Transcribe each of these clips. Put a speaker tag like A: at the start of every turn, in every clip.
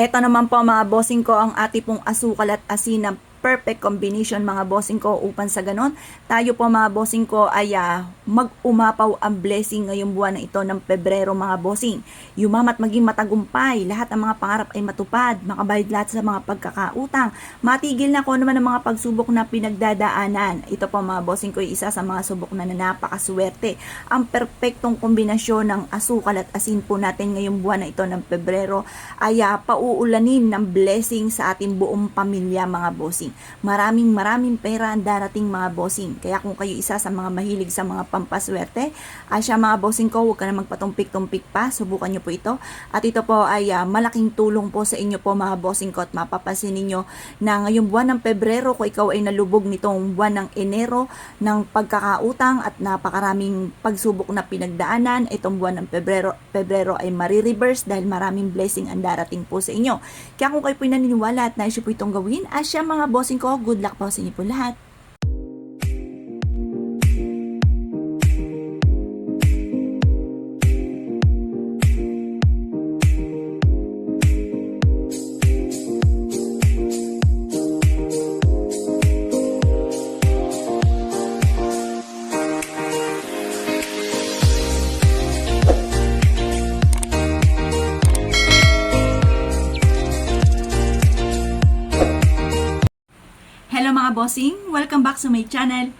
A: Ito naman po mga bossing ko ang ati pong asukal at asin na perfect combination mga bossing ko upang sa ganon tayo po mga bossing ko ay ah, mag-umapaw ang blessing ngayong buwan na ito ng Pebrero mga bossing. Yumamat maging matagumpay, lahat ng mga pangarap ay matupad, makabayad lahat sa mga pagkakautang, matigil na ko naman ang mga pagsubok na pinagdadaanan. Ito po mga bossing ko isa sa mga subok na napakaswerte. Ang perpektong kombinasyon ng asukal at asin po natin ngayong buwan na ito ng Pebrero ay ah, pauulanin ng blessing sa ating buong pamilya mga bossing. Maraming maraming pera ang darating mga bossing. Kaya kung kayo isa sa mga mahilig sa mga pampaswerte, ay siya mga bossing ko, huwag ka na magpatumpik-tumpik pa. Subukan nyo po ito. At ito po ay ah, malaking tulong po sa inyo po mga bossing ko at mapapansin ninyo na ngayong buwan ng Pebrero kung ikaw ay nalubog nitong buwan ng Enero ng pagkakautang at napakaraming pagsubok na pinagdaanan, itong buwan ng Pebrero, Pebrero ay marireverse dahil maraming blessing ang darating po sa inyo. Kaya kung kayo po naniniwala at nais po itong gawin, asya mga bossing ko, good luck po sa inyo po lahat. Mga bossing! Welcome back sa my channel.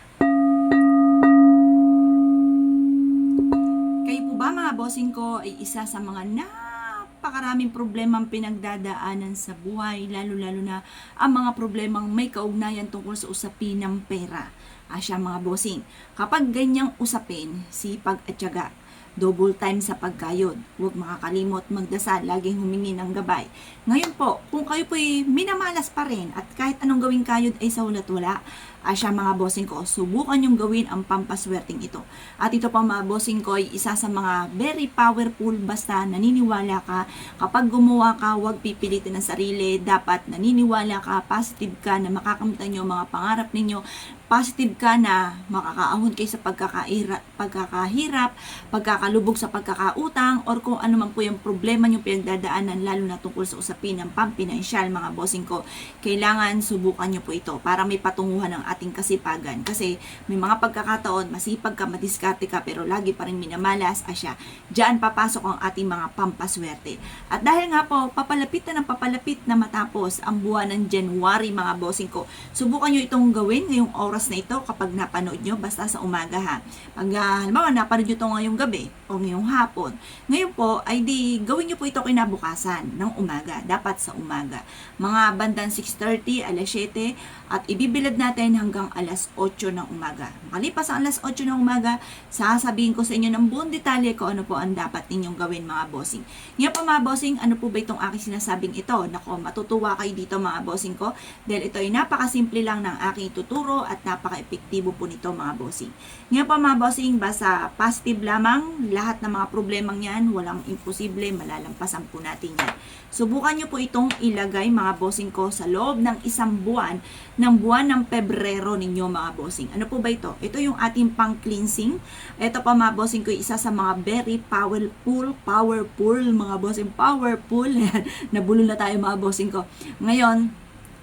A: Kayo po ba mga bossing ko ay isa sa mga napakaraming problemang pinagdadaanan sa buhay, lalo-lalo na ang mga problemang may kaugnayan tungkol sa usapin ng pera. Asya mga bossing, kapag ganyang usapin, sipag at tiyaga, double time sa pagkayod. Huwag makakalimot magdasal, laging humingi ng gabay. Ngayon po, kung kayo po'y minamalas pa rin at kahit anong gawing kayod ay sa ulat wala, asya mga bossing ko, subukan yung gawin ang pampaswerting ito. At ito pa mga bossing ko ay isa sa mga very powerful basta naniniwala ka. Kapag gumawa ka, huwag pipilitin ang sarili. Dapat naniniwala ka, positive ka na makakamta nyo mga pangarap ninyo. Positive ka na makakaahon kayo sa pagkakahirap, pagkakalubog sa pagkakautang, or kung ano man po yung problema nyo pinagdadaanan, lalo na tungkol sa usapin ng pampinansyal, mga bossing ko. Kailangan subukan nyo po ito para may patunguhan ng ating kasipagan. Kasi may mga pagkakataon, masipag ka, madiskarte ka, pero lagi pa rin minamalas, asya. Diyan papasok ang ating mga pampaswerte. At dahil nga po, papalapit na ng papalapit na matapos ang buwan ng January, mga bossing ko, subukan nyo itong gawin ngayong oras na ito kapag napanood nyo, basta sa umaga ha. Pag uh, halimbawa napanood nyo ito ngayong gabi o ngayong hapon, ngayon po ay di gawin nyo po ito kinabukasan ng umaga, dapat sa umaga. Mga bandang 6.30, alas 7, at ibibilad natin hanggang alas 8 ng umaga. Makalipas ang alas 8 ng umaga, sasabihin ko sa inyo ng buong detalye kung ano po ang dapat ninyong gawin mga bossing. Ngayon po mga bossing, ano po ba itong aking sinasabing ito? Nako, matutuwa kayo dito mga bossing ko dahil ito ay napakasimple lang ng aking tuturo at napaka-epektibo po nito mga bossing. Ngayon po mga bossing, basta positive lamang, lahat ng mga problemang yan, walang imposible, malalampasan po natin yan. Subukan nyo po itong ilagay mga bossing ko sa loob ng isang buwan ng buwan ng Pebrero ninyo mga bossing. Ano po ba ito? Ito yung ating pang cleansing. Ito pa mga bossing ko, isa sa mga very powerful, powerful mga bossing, powerful. Nabulol na tayo mga bossing ko. Ngayon,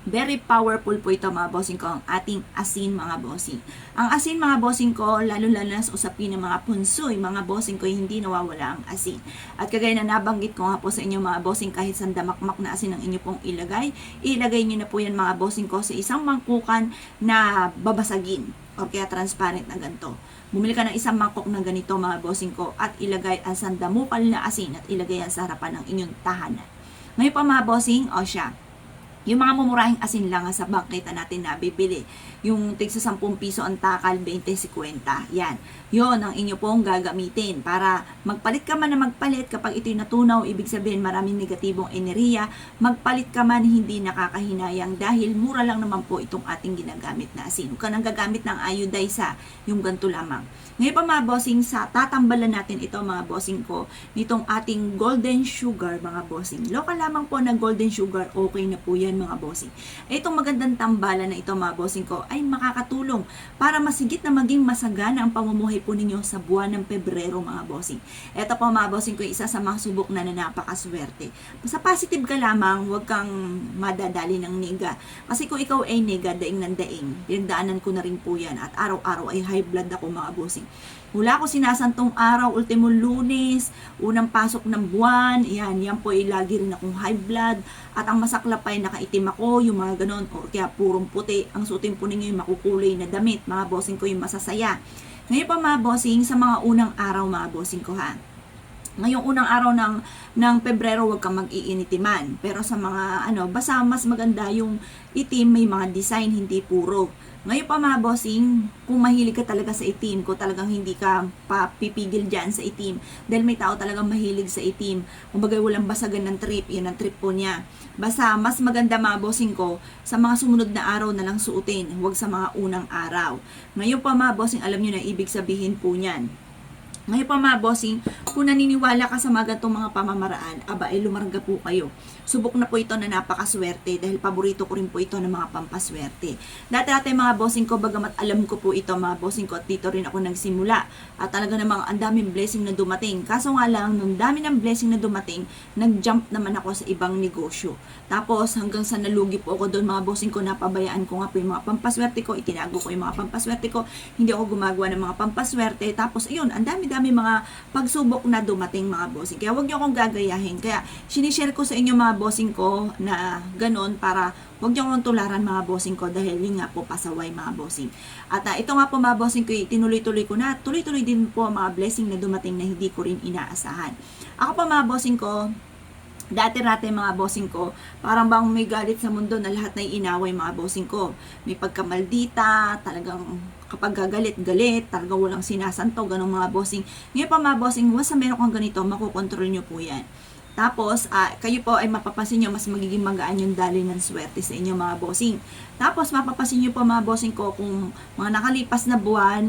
A: Very powerful po ito mga bossing ko, ang ating asin mga bossing. Ang asin mga bossing ko, lalo-lalo na sa usapin ng mga punsoy, mga bossing ko, hindi nawawala ang asin. At kagaya na nabanggit ko nga po sa inyo mga bossing, kahit sandamakmak na asin ang inyo pong ilagay, ilagay nyo na po yan mga bossing ko sa isang mangkukan na babasagin o kaya transparent na ganito. Bumili ka ng isang mangkok na ganito mga bossing ko at ilagay ang sandamukal na asin at ilagay yan sa harapan ng inyong tahanan. Ngayon pa mga bossing, o siya, yung mga mumurahing asin lang sa bangketa natin na bibili. Yung tig sa 10 piso ang takal, 20-50. Yan. Yon ang inyo pong gagamitin para magpalit ka man na magpalit kapag ito'y natunaw, ibig sabihin maraming negatibong enerhiya, magpalit ka man hindi nakakahinayang dahil mura lang naman po itong ating ginagamit na asin. Huwag ka nang gagamit ng iodized yung ganito lamang. Ngayon pa mga bossing, sa tatambalan natin ito mga bossing ko, nitong ating golden sugar mga bossing. Local lamang po na golden sugar, okay na po yan yan mga bossing. Itong magandang tambalan na ito mga bossing ko ay makakatulong para masigit na maging masagana ang pamumuhay po ninyo sa buwan ng Pebrero mga bossing. Ito po mga bossing ko isa sa mga subok na na napakaswerte. Basta positive ka lamang, huwag kang madadali ng niga. Kasi kung ikaw ay niga, daing ng daing, pinagdaanan ko na rin po yan at araw-araw ay high blood ako mga bossing. Mula ko sinasantong araw, ultimo lunes, unang pasok ng buwan, yan, yan po ay lagi rin akong high blood. At ang masaklap ay nakaitim ako, yung mga ganon, o kaya purong puti. Ang suotin po ninyo yung makukulay na damit, mga bossing ko yung masasaya. Ngayon pa mga bossing, sa mga unang araw mga bossing ko ha. Ngayong unang araw ng ng Pebrero wag kang mag-iinitiman. Pero sa mga ano, basta mas maganda yung itim, may mga design, hindi puro. Ngayon pa mga bossing, kung mahilig ka talaga sa itim, kung talagang hindi ka papipigil dyan sa itim, dahil may tao talagang mahilig sa itim, kumbaga walang basagan ng trip, yun ang trip po niya. Basta mas maganda mga bossing ko, sa mga sumunod na araw na lang suotin, huwag sa mga unang araw. Ngayon pa mga bossing, alam nyo na ibig sabihin po niyan. Ngayon pa mga bossing, kung naniniwala ka sa mga ganitong mga pamamaraan, aba ay lumarga po kayo. Subok na po ito na napakaswerte dahil paborito ko rin po ito ng mga pampaswerte. Dati-dati mga bossing ko, bagamat alam ko po ito mga bossing ko at dito rin ako nagsimula. At talaga namang ang daming blessing na dumating. Kaso nga lang, nung dami ng blessing na dumating, nag-jump naman ako sa ibang negosyo. Tapos hanggang sa nalugi po ako doon mga bossing ko, napabayaan ko nga po yung mga pampaswerte ko, itinago ko yung mga pampaswerte ko, hindi ako gumagawa ng mga pampaswerte. Tapos ayun, ang dami-dami mga pagsubok na dumating mga bossing. Kaya huwag niyo akong gagayahin. Kaya sinishare ko sa inyo mga bossing ko na ganon para huwag niyo akong tularan mga bossing ko dahil yun nga po pasaway mga bossing. At ah, ito nga po mga bossing ko, tinuloy-tuloy ko na, tuloy-tuloy din po mga blessing na dumating na hindi ko rin inaasahan. Ako pa mga bossing ko, dati-dati mga bossing ko, parang bang may galit sa mundo na lahat na inaway mga bossing ko. May pagkamaldita, talagang kapag gagalit, galit, talagang walang sinasanto, ganong mga bossing. Ngayon pa mga bossing, once na meron kang ganito, makokontrol nyo po yan. Tapos, ah, kayo po ay mapapansin nyo, mas magiging magaan yung dali ng swerte sa inyo mga bossing. Tapos, mapapansin nyo po mga bossing ko, kung mga nakalipas na buwan,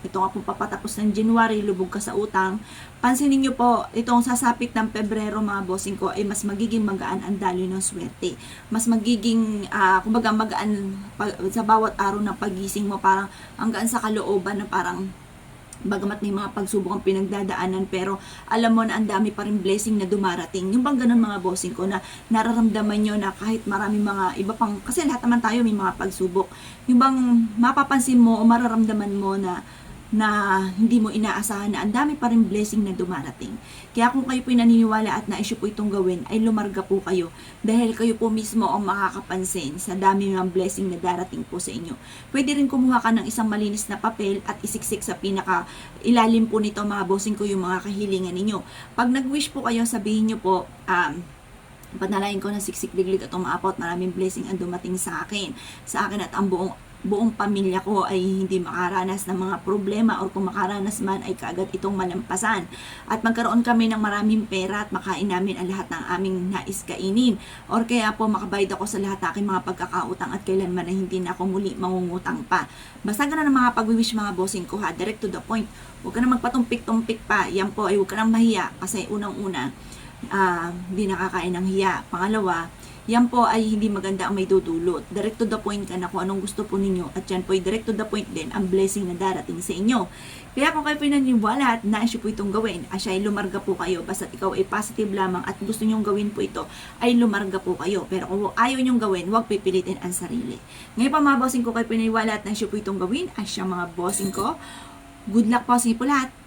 A: ito nga po papatapos ng January, lubog ka sa utang. Pansinin nyo po, itong sasapit ng Pebrero mga bossing ko ay mas magiging magaan ang daloy ng swerte. Mas magiging, ah, kumbaga magaan pa- sa bawat araw ng pagising mo, parang hanggang sa kalooban na parang bagamat may mga pagsubok ang pinagdadaanan pero alam mo na ang dami pa rin blessing na dumarating. Yung bang ganun mga bossing ko na nararamdaman nyo na kahit marami mga iba pang, kasi lahat naman tayo may mga pagsubok. Yung bang mapapansin mo o mararamdaman mo na na hindi mo inaasahan na ang dami pa rin blessing na dumarating. Kaya kung kayo po naniniwala at naisyo po itong gawin, ay lumarga po kayo dahil kayo po mismo ang makakapansin sa dami ng blessing na darating po sa inyo. Pwede rin kumuha ka ng isang malinis na papel at isiksik sa pinaka ilalim po nito mga bossing ko yung mga kahilingan ninyo. Pag nag-wish po kayo, sabihin nyo po, um, panalain ko na siksik liglig at umaapaw at maraming blessing ang dumating sa akin. Sa akin at ang buong buong pamilya ko ay hindi makaranas ng mga problema or kung makaranas man ay kaagad itong malampasan. At magkaroon kami ng maraming pera at makain namin ang lahat ng aming nais kainin. Or kaya po makabayad ako sa lahat ng aking mga pagkakautang at kailanman na hindi na ako muli mangungutang pa. Basta ganun ang mga pag-wish mga bossing ko ha, direct to the point. Huwag ka na magpatumpik-tumpik pa. Yan po ay huwag ka nang mahiya kasi unang-una, ah, hindi nakakain ng hiya. Pangalawa, yan po ay hindi maganda ang may dudulot. Direct to the point ka na kung anong gusto po ninyo at yan po ay direct to the point din ang blessing na darating sa inyo. Kaya kung kayo pinaniniwala at nais po itong gawin, asya ay lumarga po kayo. Basta ikaw ay positive lamang at gusto nyong gawin po ito, ay lumarga po kayo. Pero kung ayaw nyong gawin, huwag pipilitin ang sarili. Ngayon pa mga bossing ko kayo pinaniwala at nais po itong gawin, asya mga bossing ko, good luck po sa inyo po lahat.